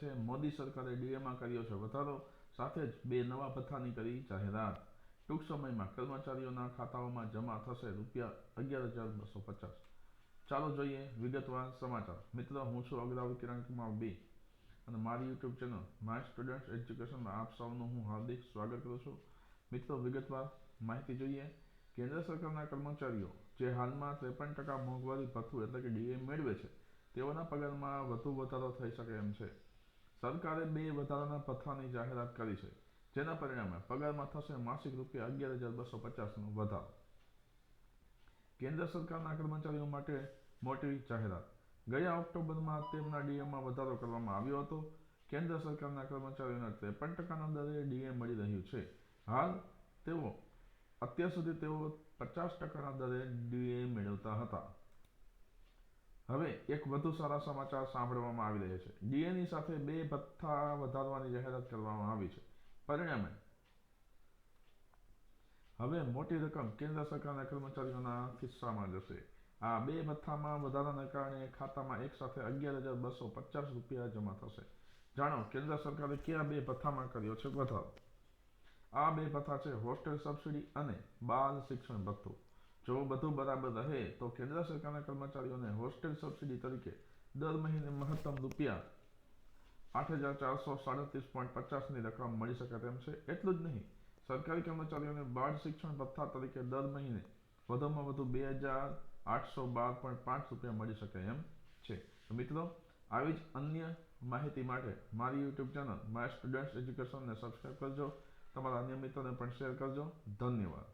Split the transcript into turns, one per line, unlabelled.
છે, મોદી સરકારે ડીએમાં કર્યો છે વધારો, સાથે જ બે નવા ભથ્થાની કરી જાહેરાત. ટૂંક સમયમાં કર્મચારીઓના ખાતાઓમાં જમા થશે રૂપિયા અગિયાર હજાર બસો પચાસ. ચાલો જોઈએ વિગતવાર સમાચાર. મિત્રો, હું છું અગ્રાવી કિરણ કુમાર બી. અને મારી યુટ્યુબ ચેનલ માય સ્ટુડન્ટ એજ્યુકેશનમાં આપ સૌનું હું હાર્દિક સ્વાગત કરું છું. મિત્રો, વિગતવાર માહિતી જોઈએ. કેન્દ્ર સરકારના કર્મચારીઓ જે હાલમાં ત્રેપન ટકા મોંઘવારી ભથ્થું એટલે કે ડીએ મેળવે છે, તેઓના પગારમાં વધુ વધારો થઈ શકે એમ છે. સરકારે બે વધારાના પથ્થાની જાહેરાત કરી છે, જેના પરિણામે પગારમાં થશે માસિક રૂપિયા અગિયાર હજાર બસો પચાસનો વધારો. કેન્દ્ર સરકારના કર્મચારીઓ માટે મોટી જાહેરાત. ગયા ઓક્ટોબરમાં તેમના ડીએમાં વધારો કરવામાં આવ્યો હતો. કેન્દ્ર સરકારના કર્મચારીઓને ત્રેપન ટકાના દરે ડીએ મળી રહ્યું છે. હાલ તેઓ અત્યાર સુધી તેઓ પચાસ ટકાના દરે ડીએ મેળવતા હતા. હવે એક વધુ સારા સમાચાર સાંભળવામાં આવી રહ્યા છે. ડીએની સાથે બે ભથ્થા વધારવાની જાહેરાત કરવામાં આવી છે. પરિણામે હવે મોટી રકમ કેન્દ્ર સરકારના કર્મચારીઓના ખિસ્સામાં જશે. આ બે ભથ્થામાં વધારાને કારણે ખાતામાં એક સાથે અગિયાર હજાર બસો પચાસ રૂપિયા જમા થશે. જાણો, કેન્દ્ર સરકારે કયા બે ભથ્થામાં કર્યો છે? વધારો. આ બે ભથ્થા છે હોસ્ટેલ સબસિડી અને બાળ શિક્ષણ ભથ્થું. જો બધું બરાબર રહે, તો કેન્દ્ર સરકારના કર્મચારીઓને હોસ્ટેલ સબસિડી તરીકે દર મહિને મહત્તમ રૂપિયા આઠ હજાર ચારસો સાડત્રીસ પોઈન્ટ પચાસની રકમ મળી શકે તેમ છે. એટલું જ નહીં, સરકારી કર્મચારીઓને બાળ શિક્ષણ ભથ્થા તરીકે દર મહિને વધુમાં વધુ બે હજાર આઠસો બાર પોઈન્ટ પાંચ રૂપિયા મળી શકે એમ છે. મિત્રો, આવી જ અન્ય માહિતી માટે મારી યુટ્યુબ ચેનલ માય સ્ટુડન્ટ્સ એજ્યુકેશનને સબસ્ક્રાઈબ કરજો. તમારા અન્ય મિત્રોને પણ શેર કરજો. ધન્યવાદ.